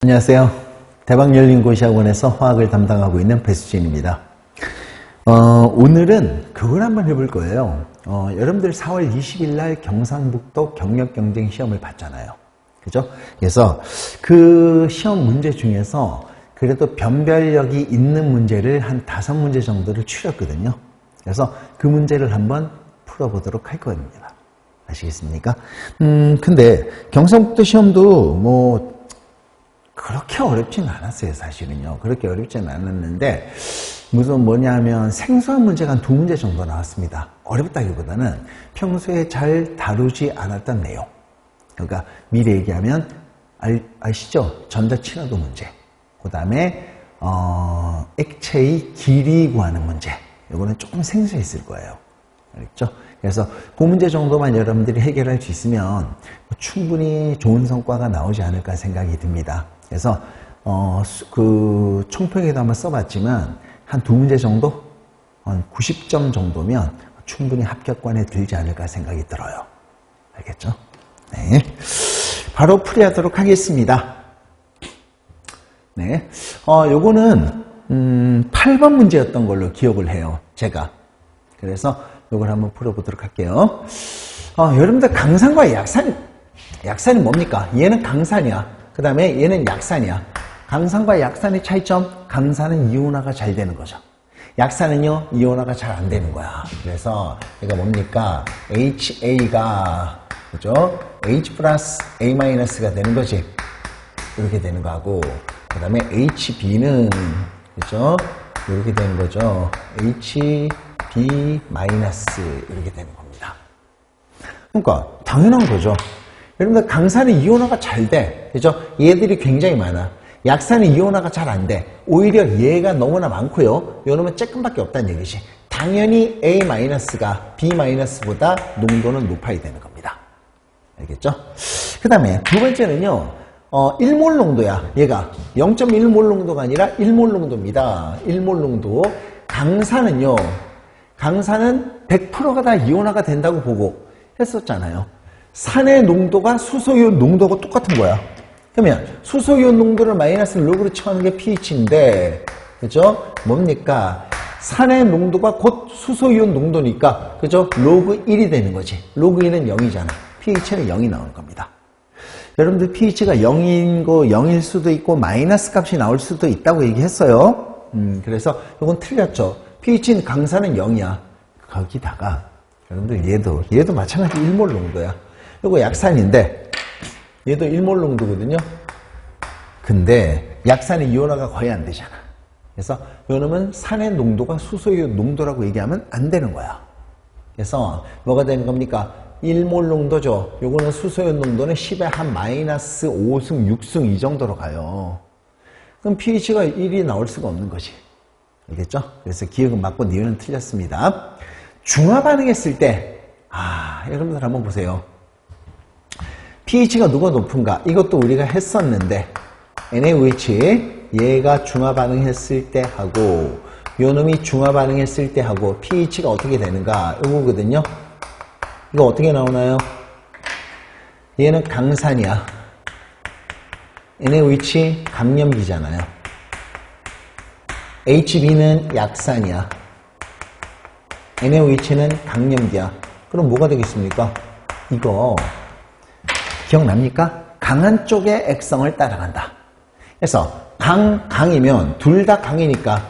안녕하세요. 대박 열린 고시학원에서 화학을 담당하고 있는 배수진입니다. 어, 오늘은 그걸 한번 해볼 거예요. 어, 여러분들 4월 20일 날 경상북도 경력 경쟁 시험을 봤잖아요. 그죠? 그래서 그 시험 문제 중에서 그래도 변별력이 있는 문제를 한 다섯 문제 정도를 추렸거든요. 그래서 그 문제를 한번 풀어보도록 할 겁니다. 아시겠습니까? 음, 근데 경상북도 시험도 뭐 그렇게 어렵지는 않았어요, 사실은요. 그렇게 어렵지는 않았는데, 무슨 뭐냐면 생소한 문제가 한 두 문제 정도 나왔습니다. 어렵다기보다는 평소에 잘 다루지 않았던 내용. 그러니까 미리 얘기하면 알, 아시죠? 전자친화도 문제. 그 다음에 어, 액체의 길이 구하는 문제. 이거는 조금 생소했을 거예요. 알겠죠? 그래서 그 문제 정도만 여러분들이 해결할 수 있으면 충분히 좋은 성과가 나오지 않을까 생각이 듭니다. 그래서 어, 수- 그 총평에도 한번 써봤지만 한 두 문제 정도, 한 90점 정도면 충분히 합격권에 들지 않을까 생각이 들어요. 알겠죠? 네, 바로 풀이하도록 하겠습니다. 네, 어, 요거는 음, 8번 문제였던 걸로 기억을 해요. 제가. 그래서 요걸 한번 풀어보도록 할게요. 어, 여러분들 강산과 약산, 약산이 뭡니까? 얘는 강산이야. 그 다음에 얘는 약산이야. 강산과 약산의 차이점, 강산은 이온화가 잘 되는 거죠. 약산은요, 이온화가 잘 안 되는 거야. 그래서 얘가 뭡니까? HA가, 그죠? H 플러스 A 마이너스가 되는 거지. 이렇게 되는 거하고 그 다음에 HB는 그죠? 이렇게 되는 거죠. HB 마이너스 이렇게 되는 겁니다. 그러니까 당연한 거죠. 여러분들 강산의 이온화가 잘 돼. 그죠? 얘들이 굉장히 많아. 약산의 이온화가 잘 안 돼. 오히려 얘가 너무나 많고요. 요놈은 조금밖에 없다는 얘기지. 당연히 A 마이너스가 B 마이너스보다 농도는 높아야 되는 겁니다. 알겠죠? 그 다음에 두 번째는요, 어, 1몰 농도야. 얘가 0.1몰 농도가 아니라 1몰 농도입니다. 1몰 농도. 강산은요, 강산은 100%가 다 이온화가 된다고 보고 했었잖아요. 산의 농도가 수소이온 농도가 똑같은 거야. 그러면 수소이온 농도를 마이너스 로그로 쳐하는 게 pH인데, 그죠? 뭡니까? 산의 농도가 곧 수소이온 농도니까, 그죠? 로그 1이 되는 거지. 로그 1은 0이잖아. pH는 0이 나오는 겁니다. 여러분들 pH가 0인 거 0일 수도 있고 마이너스 값이 나올 수도 있다고 얘기했어요. 음, 그래서 이건 틀렸죠. pH는 강산은 0이야. 거기다가 여러분들 얘도 얘도 마찬가지 1몰 농도야. 이거 약산인데 얘도 1몰 농도거든요. 근데 약산의 이온화가 거의 안 되잖아. 그래서 요놈은 산의 농도가 수소의 농도라고 얘기하면 안 되는 거야. 그래서 뭐가 되는 겁니까? 1몰 농도죠. 요거는 수소연 농도는 10에 한 마이너스 5승, 6승 이 정도로 가요. 그럼 pH가 1이 나올 수가 없는 거지. 알겠죠? 그래서 기억은 맞고 니은은 틀렸습니다. 중화 반응했을 때, 아, 여러분들 한번 보세요. pH가 누가 높은가? 이것도 우리가 했었는데, NaOH, 얘가 중화 반응했을 때 하고, 요 놈이 중화 반응했을 때 하고, pH가 어떻게 되는가? 요거거든요. 이거 어떻게 나오나요? 얘는 강산이야. NaOH 감염기잖아요. HB는 약산이야. NaOH는 강염기야. 그럼 뭐가 되겠습니까? 이거 기억납니까? 강한 쪽의 액성을 따라간다. 그래서 강, 강이면 둘 다 강이니까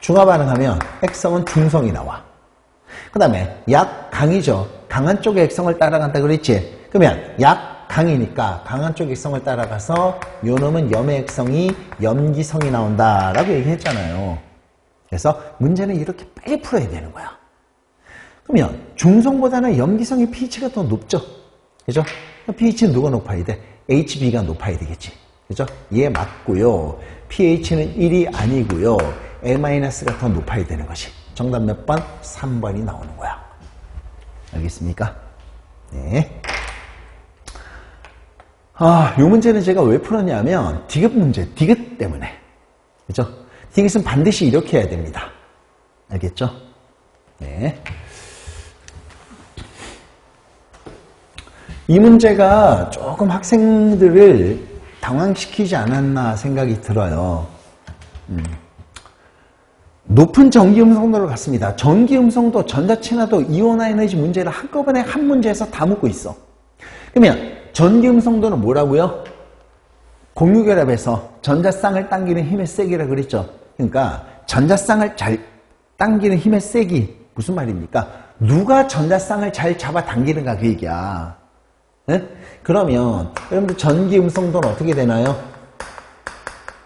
중화 반응하면 액성은 중성이 나와. 그 다음에 약 강이죠. 강한 쪽의 액성을 따라간다 그랬지. 그러면 약 강이니까 강한 쪽 액성을 따라가서 요 놈은 염의 액성이 염기성이 나온다 라고 얘기했잖아요. 그래서 문제는 이렇게 빨리 풀어야 되는 거야. 그러면 중성보다는 염기성의 pH가 더 높죠. 그죠? pH는 누가 높아야 돼? HB가 높아야 되겠지. 그죠? 얘 맞고요. pH는 1이 아니고요. A-가 더 높아야 되는 것이. 정답 몇 번? 3번이 나오는 거야. 알겠습니까? 네. 아, 요 문제는 제가 왜 풀었냐면, 디귿 문제, 디귿 때문에. 그죠? 디귿은 반드시 이렇게 해야 됩니다. 알겠죠? 네. 이 문제가 조금 학생들을 당황시키지 않았나 생각이 들어요. 음. 높은 전기 음성도를 갖습니다. 전기 음성도, 전자친화도, 이온화 에너지 문제를 한꺼번에 한 문제에서 다 묻고 있어. 그러면 전기 음성도는 뭐라고요? 공유결합에서 전자쌍을 당기는 힘의 세기라 그랬죠. 그러니까 전자쌍을 잘 당기는 힘의 세기 무슨 말입니까? 누가 전자쌍을 잘 잡아 당기는가 그 얘기야. 네? 그러면 여러분들 전기 음성도는 어떻게 되나요?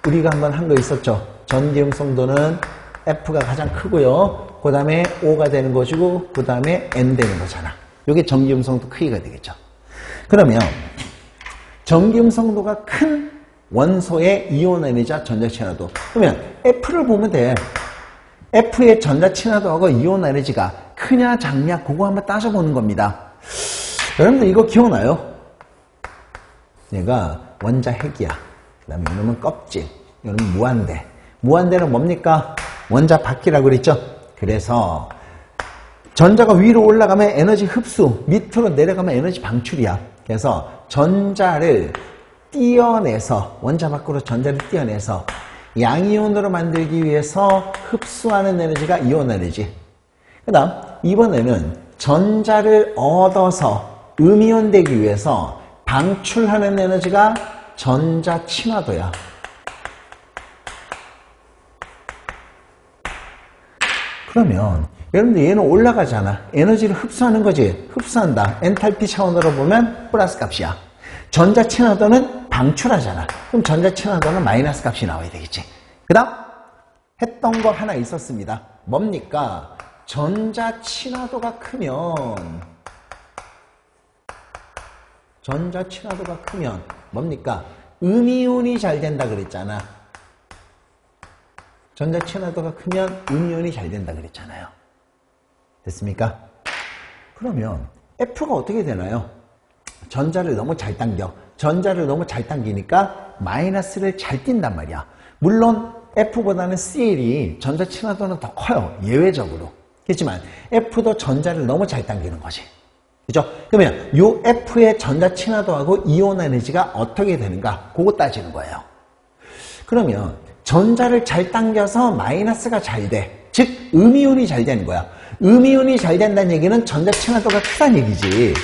우리가 한번 한 거 있었죠. 전기 음성도는 F가 가장 크고요. 그 다음에 O가 되는 것이고 그 다음에 N 되는 거잖아. 이게 전기 음성도 크기가 되겠죠. 그러면 전기 음성도가 큰 원소의 이온 에너지와 전자 친화도. 그러면 F를 보면 돼. F의 전자 친화도하고 이온 에너지가 크냐 작냐 그거 한번 따져보는 겁니다. 여러분들 이거 기억나요? 얘가 원자 핵이야. 그 다음에 이놈은 껍질. 이놈은 무한대. 무한대는 뭡니까? 원자 바퀴라고 그랬죠? 그래서 전자가 위로 올라가면 에너지 흡수, 밑으로 내려가면 에너지 방출이야. 그래서 전자를 띄어내서 원자 밖으로 전자를 띄어내서 양이온으로 만들기 위해서 흡수하는 에너지가 이온 에너지. 그 다음 이번에는 전자를 얻어서 음이온 되기 위해서 방출하는 에너지가 전자 친화도야. 그러면 여러분들 얘는 올라가잖아. 에너지를 흡수하는 거지. 흡수한다. 엔탈피 차원으로 보면 플러스 값이야. 전자 친화도는 방출하잖아. 그럼 전자 친화도는 마이너스 값이 나와야 되겠지. 그 다음 했던 거 하나 있었습니다. 뭡니까? 전자 친화도가 크면 전자 친화도가 크면 뭡니까? 음이온이 잘 된다 그랬잖아. 전자 친화도가 크면 음이온이 잘 된다 그랬잖아요. 됐습니까? 그러면 F가 어떻게 되나요? 전자를 너무 잘 당겨. 전자를 너무 잘 당기니까 마이너스를 잘 띈단 말이야. 물론 F보다는 CL이 전자 친화도는 더 커요. 예외적으로. 그렇지만 F도 전자를 너무 잘 당기는 거지. 그죠? 그러면 이 F의 전자 친화도하고 이온 에너지가 어떻게 되는가? 그거 따지는 거예요. 그러면 전자를 잘 당겨서 마이너스가 잘 돼. 즉 음이온이 잘 되는 거야. 음이온이 잘 된다는 얘기는 전자 친화도가 크다는 얘기지.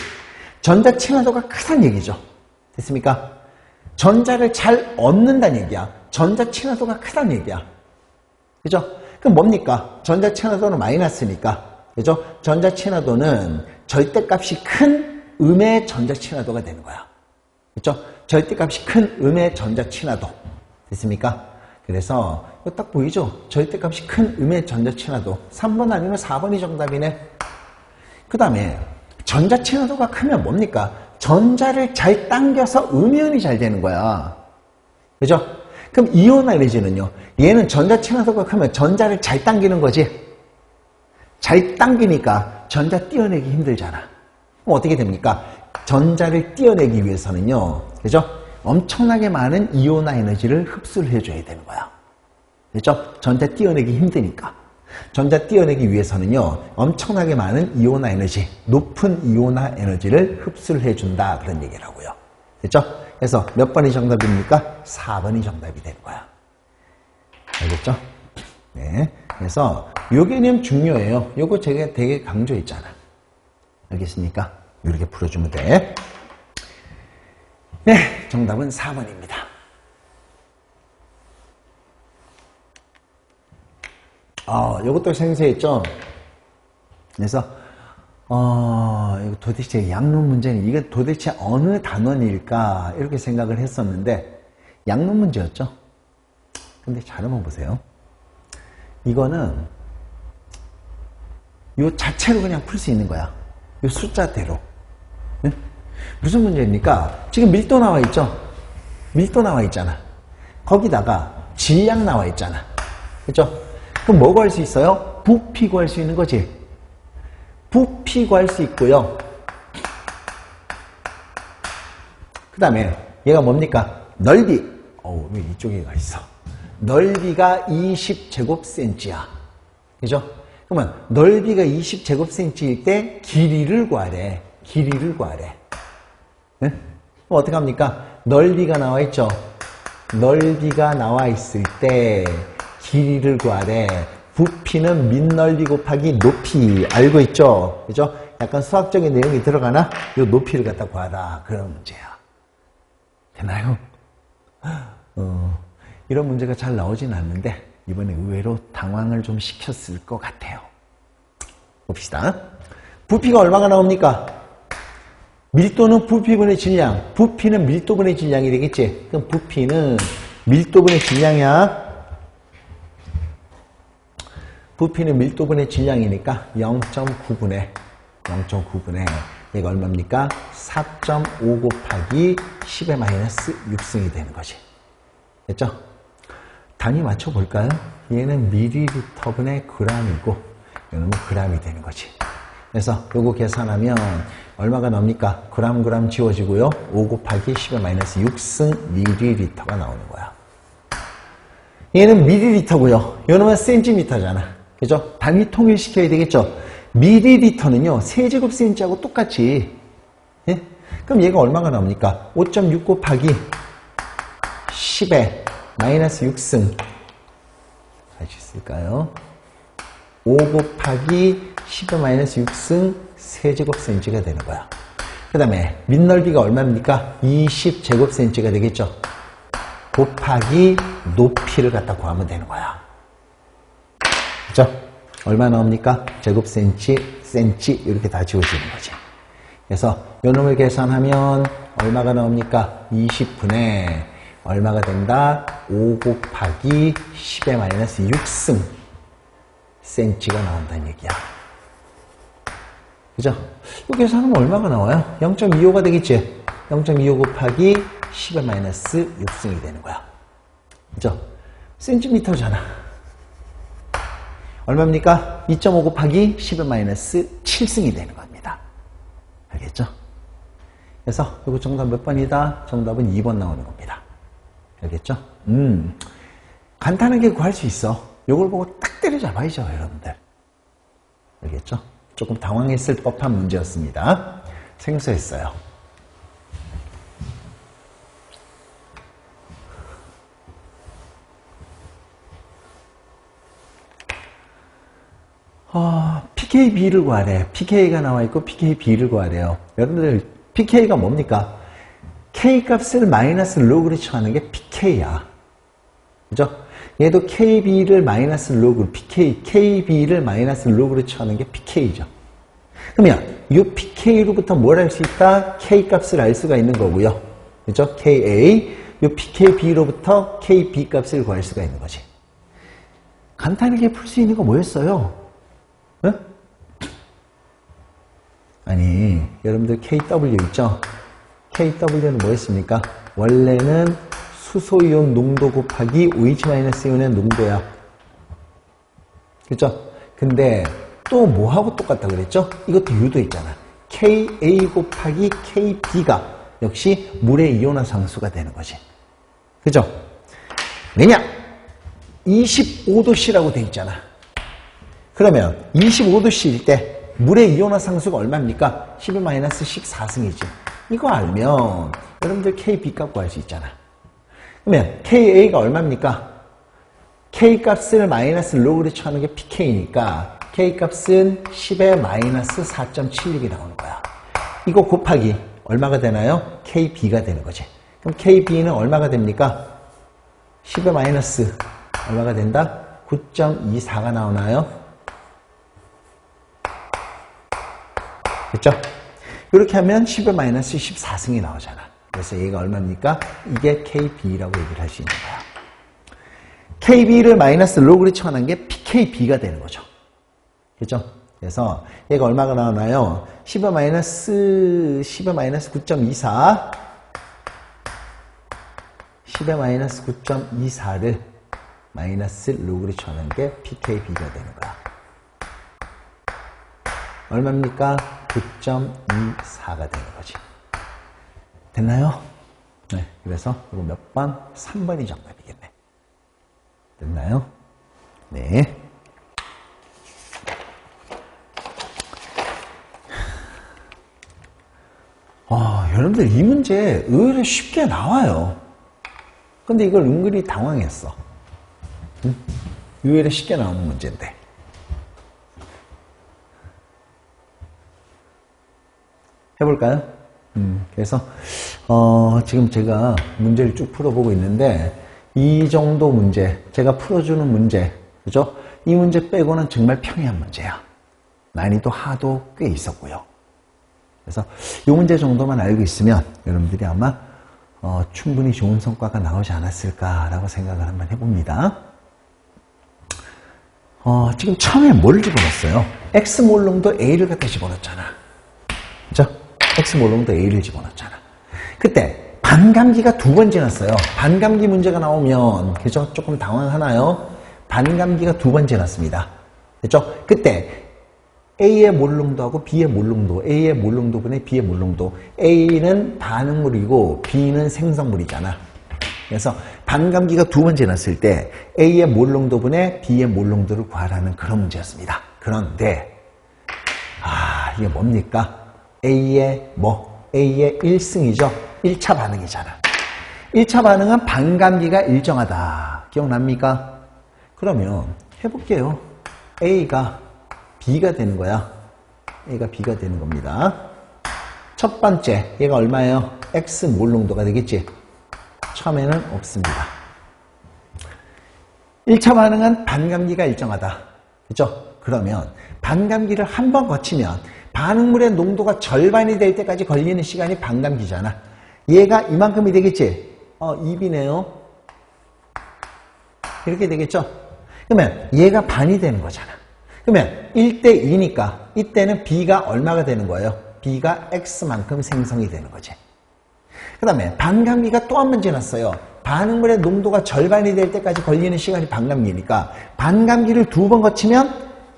전자 친화도가 크다는 얘기죠. 됐습니까? 전자를 잘 얻는다는 얘기야. 전자 친화도가 크다는 얘기야. 그죠? 그럼 뭡니까? 전자 친화도는 마이너스니까. 그죠? 전자 친화도는 절대값이 큰 음의 전자 친화도가 되는 거야. 그죠? 절대값이 큰 음의 전자 친화도. 됐습니까? 그래서 딱 보이죠? 절대값이 큰 음의 전자 친화도. 3번 아니면 4번이 정답이네. 그 다음에 전자 친화도가 크면 뭡니까? 전자를 잘 당겨서 음이온이 잘 되는 거야. 그죠? 그럼 이온 에너지는요? 얘는 전자 친화도가 크면 전자를 잘 당기는 거지. 잘 당기니까 전자 띄어내기 힘들잖아. 어떻게 됩니까? 전자를 띄어내기 위해서는요. 그죠? 엄청나게 많은 이온화 에너지를 흡수를 해줘야 되는 거야. 그죠? 전자 띄어내기 힘드니까. 전자 띄어내기 위해서는요, 엄청나게 많은 이온화 에너지, 높은 이온화 에너지를 흡수를 해준다. 그런 얘기라고요. 됐죠? 그래서 몇 번이 정답입니까? 4번이 정답이 되는 거야. 알겠죠? 네. 그래서 요 개념 중요해요. 요거 제가 되게 강조했잖아. 알겠습니까? 이렇게 풀어주면 돼. 네. 정답은 4번입니다. 아, 요것도 생소했죠? 그래서, 어, 이거 도대체 양론 문제는 이게 도대체 어느 단원일까? 이렇게 생각을 했었는데, 양론 문제였죠? 근데 잘 한번 보세요. 이거는 요 자체로 그냥 풀 수 있는 거야. 요 숫자대로. 네? 무슨 문제입니까? 지금 밀도 나와 있죠? 밀도 나와 있잖아. 거기다가 질량 나와 있잖아. 그죠? 그럼 뭐 구할 수 있어요? 부피 구할 수 있는 거지. 부피 구할 수 있고요. 그 다음에 얘가 뭡니까? 넓이. 어우, 왜 이쪽에 가 있어? 넓이가 20제곱센치야. 그죠? 그러면 넓이가 20제곱센치일 때 길이를 구하래. 길이를 구하래. 네? 그럼 어떡합니까? 넓이가 나와 있죠? 넓이가 나와 있을 때 길이를 구하래. 부피는 밑넓이 곱하기 높이 알고 있죠? 그죠? 약간 수학적인 내용이 들어가나? 이 높이를 갖다 구하라. 그런 문제야. 되나요? 어, 이런 문제가 잘 나오진 않는데 이번에 의외로 당황을 좀 시켰을 것 같아요. 봅시다. 부피가 얼마가 나옵니까? 밀도는 부피분의 질량, 부피는 밀도분의 질량이 되겠지? 그럼 부피는 밀도분의 질량이야. 부피는 밀도분의 질량이니까 0.9분의 0.9분의 얘가 얼마입니까? 4.5 곱하기 10의 마이너스 6승이 되는 거지. 됐죠? 단위 맞춰볼까요? 얘는 미리리터분의 g이고 얘는 g이 되는 거지. 그래서 요거 계산하면 얼마가 나옵니까? 그람 그람 지워지고요. 5 곱하기 10의 마이너스 6승 미리리터가 나오는 거야. 얘는 미리리터고요. 요놈은 센티미터잖아. 그죠? 단위 통일시켜야 되겠죠? 미리리터는요, 세제곱센치하고 똑같이. 예? 그럼 얘가 얼마가 나옵니까? 5.6 곱하기 10에 마이너스 6승. 할 수 있을까요? 5 곱하기 10의 마이너스 6승 세제곱센치가 되는 거야. 그 다음에 밑넓이가 얼마입니까? 20제곱센치가 되겠죠? 곱하기 높이를 갖다 구하면 되는 거야. 그죠? 얼마 나옵니까? 제곱센치, 센치 이렇게 다 지워지는 거지. 그래서 요놈을 계산하면 얼마가 나옵니까? 20분의 얼마가 된다? 5 곱하기 10의 마이너스 6승 센치가 나온다는 얘기야. 그죠? 이 계산하면 얼마가 나와요? 0.25가 되겠지? 0.25 곱하기 10의 마이너스 6승이 되는 거야. 그죠? 센티미터잖아. 얼마입니까? 2.5 곱하기 10의 마이너스 7승이 되는 겁니다. 알겠죠? 그래서 이거 정답 몇 번이다? 정답은 2번 나오는 겁니다. 알겠죠? 음, 간단하게 구할 수 있어. 이걸 보고 딱 때려잡아야죠, 여러분들. 알겠죠? 조금 당황했을 법한 문제였습니다. 생소했어요. 어, PKB를 구하래. PK가 나와 있고 PKB를 구하래요. 여러분들 PK가 뭡니까? K 값을 마이너스 로그로 처하는 게 PK야. 그죠? 얘도 KB를 마이너스 로그, PK, KB를 마이너스 로그로 처하는 게 PK죠. 그러면 이 PK로부터 뭘 알 수 있다? K 값을 알 수가 있는 거고요. 그죠? KA, 이 PKB로부터 KB 값을 구할 수가 있는 거지. 간단하게 풀 수 있는 거 뭐였어요? 응? 아니, 여러분들 KW 있죠? KW는 뭐였습니까? 원래는 수소이온 농도 곱하기 OH-이온의 농도야. 그죠? 근데 또 뭐하고 똑같다 그랬죠? 이것도 유도 있잖아. KA 곱하기 KB가 역시 물의 이온화 상수가 되는 거지. 그죠? 왜냐? 25도씨라고 돼 있잖아. 그러면 25도씨일 때 물의 이온화 상수가 얼마입니까? 12-14승이지. 이거 알면 여러분들 KB 값 구할 수 있잖아. 그러면 KA가 얼마입니까? K 값을 마이너스 로그로 쳐하는 게 PK니까 K 값은 10의 마이너스 4.76이 나오는 거야. 이거 곱하기 얼마가 되나요? KB가 되는 거지. 그럼 KB는 얼마가 됩니까? 10의 마이너스 얼마가 된다? 9.24가 나오나요? 그렇죠? 이렇게 하면 10의 마이너스 14승이 나오잖아. 그래서 얘가 얼마입니까? 이게 KB라고 얘기를 할 수 있는 거야. KB를 마이너스 로그로 치환한 게 PKB가 되는 거죠. 그죠? 그래서 얘가 얼마가 나오나요? 10의 마이너스, 10의 마이너스 9.24. 10의 마이너스 9.24를 마이너스 로그로 치환한 게 PKB가 되는 거야. 얼마입니까? 9.24가 되는 거지. 됐나요? 네. 그래서 이거 몇 번? 3번이 정답이겠네. 됐나요? 네. 아, 여러분들 이 문제 의외로 쉽게 나와요. 근데 이걸 은근히 당황했어. 응? 의외로 쉽게 나오는 문제인데. 해볼까요? 음, 그래서, 어, 지금 제가 문제를 쭉 풀어보고 있는데, 이 정도 문제, 제가 풀어주는 문제, 그죠? 이 문제 빼고는 정말 평이한 문제야. 난이도 하도 꽤 있었고요. 그래서 이 문제 정도만 알고 있으면 여러분들이 아마 어, 충분히 좋은 성과가 나오지 않았을까라고 생각을 한번 해봅니다. 어, 지금 처음에 뭘 집어넣었어요? X 몰롱도 A를 갖다 집어넣었잖아. X 몰롱도 A를 집어넣었잖아. 그때 반감기가 두 번 지났어요. 반감기 문제가 나오면 그죠? 조금 당황하나요? 반감기가 두 번 지났습니다. 그죠? 그때 A의 몰롱도하고 B의 몰롱도, A의 몰롱도분의 B의 몰롱도. A는 반응물이고 B는 생성물이잖아. 그래서 반감기가 두 번 지났을 때 A의 몰롱도분의 B의 몰롱도를 구하라는 그런 문제였습니다. 그런데 아 이게 뭡니까? A의 뭐? A의 1승이죠. 1차 반응이잖아. 1차 반응은 반감기가 일정하다. 기억납니까? 그러면 해볼게요. A가 B가 되는 거야. A가 B가 되는 겁니다. 첫 번째, 얘가 얼마예요? X 몰롱도가 되겠지? 처음에는 없습니다. 1차 반응은 반감기가 일정하다. 그죠? 그러면 반감기를 한 번 거치면 반응물의 농도가 절반이 될 때까지 걸리는 시간이 반감기잖아. 얘가 이만큼이 되겠지? 어, 2비네요. 이렇게 되겠죠? 그러면 얘가 반이 되는 거잖아. 그러면 1대 2니까 이때는 B가 얼마가 되는 거예요? B가 X만큼 생성이 되는 거지. 그 다음에 반감기가 또 한 번 지났어요. 반응물의 농도가 절반이 될 때까지 걸리는 시간이 반감기니까 반감기를 두 번 거치면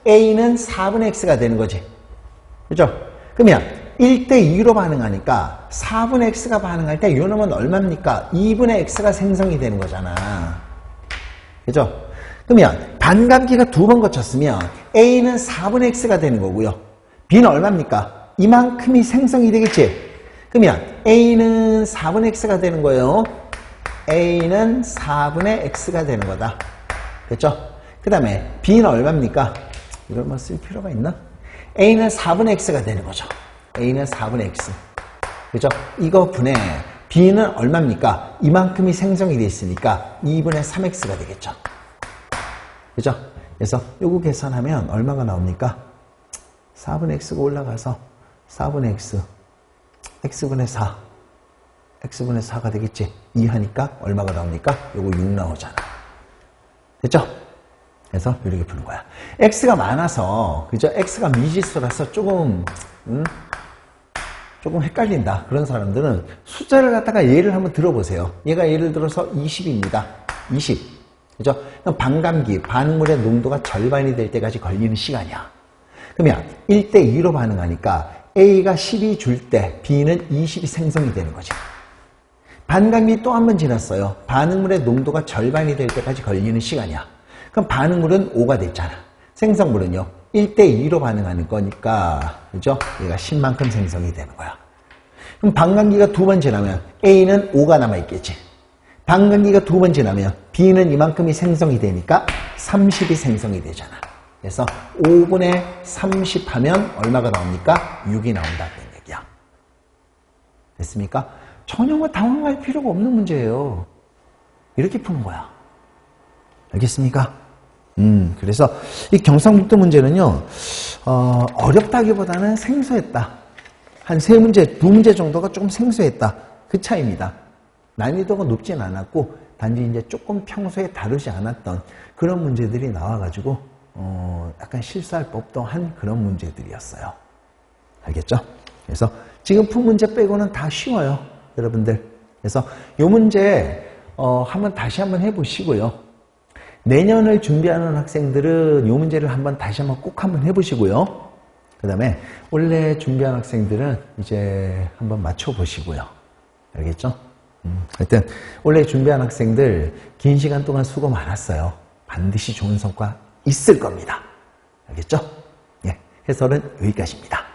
A는 4분의 X가 되는 거지. 그죠? 그러면 1대 2로 반응하니까 4분의 X가 반응할 때 요놈은 얼마입니까? 2분의 X가 생성이 되는 거잖아. 그죠? 그러면 반감기가 두 번 거쳤으면 A는 4분의 X가 되는 거고요. B는 얼마입니까? 이만큼이 생성이 되겠지? 그러면 A는 4분의 X가 되는 거예요. A는 4분의 X가 되는 거다. 됐죠? 그 다음에 B는 얼마입니까? 이걸 뭐 쓸 필요가 있나? A는 4분의 X가 되는 거죠. A는 4분의 X. 그죠? 이거 분의 B는 얼마입니까? 이만큼이 생성이 돼 있으니까 2분의 3X가 되겠죠. 그죠? 그래서 요거 계산하면 얼마가 나옵니까? 4분의 x가 올라가서 4분의 x x분의 4 x분의 4가 되겠지 2 하니까 얼마가 나옵니까? 요거 6 나오잖아 됐죠? 그래서 이렇게 푸는 거야 x가 많아서 그죠? x가 미지수라서 조금 음? 조금 헷갈린다 그런 사람들은 숫자를 갖다가 예를 한번 들어보세요 얘가 예를 들어서 20입니다 20 그죠? 반감기, 반응물의 농도가 절반이 될 때까지 걸리는 시간이야. 그러면 1대 2로 반응하니까 A가 10이 줄 때 B는 20이 생성이 되는 거지. 반감기 또 한 번 지났어요. 반응물의 농도가 절반이 될 때까지 걸리는 시간이야. 그럼 반응물은 5가 됐잖아. 생성물은요. 1대2로 반응하는 거니까 그죠? 얘가 10만큼 생성이 되는 거야. 그럼 반감기가 두 번 지나면 A는 5가 남아있겠지. 반감기가 두 번 지나면 B는 이만큼이 생성이 되니까 30이 생성이 되잖아. 그래서 5분의 30 하면 얼마가 나옵니까? 6이 나온다는 얘기야. 됐습니까? 전혀 뭐 당황할 필요가 없는 문제예요. 이렇게 푸는 거야. 알겠습니까? 음, 그래서 이 경상북도 문제는요, 어, 어렵다기보다는 생소했다. 한 세 문제, 두 문제 정도가 조금 생소했다. 그 차이입니다. 난이도가 높진 않았고 단지 이제 조금 평소에 다루지 않았던 그런 문제들이 나와가지고 어 약간 실수할 법도 한 그런 문제들이었어요. 알겠죠? 그래서 지금 푼 문제 빼고는 다 쉬워요, 여러분들. 그래서 이 문제 어 한번 다시 한번 해보시고요. 내년을 준비하는 학생들은 이 문제를 한번 다시 한번 꼭 한번 해보시고요. 그 다음에 원래 준비한 학생들은 이제 한번 맞춰보시고요. 알겠죠? 음, 하여튼 원래 준비한 학생들 긴 시간 동안 수고 많았어요. 반드시 좋은 성과 있을 겁니다. 알겠죠? 예, 해설은 여기까지입니다.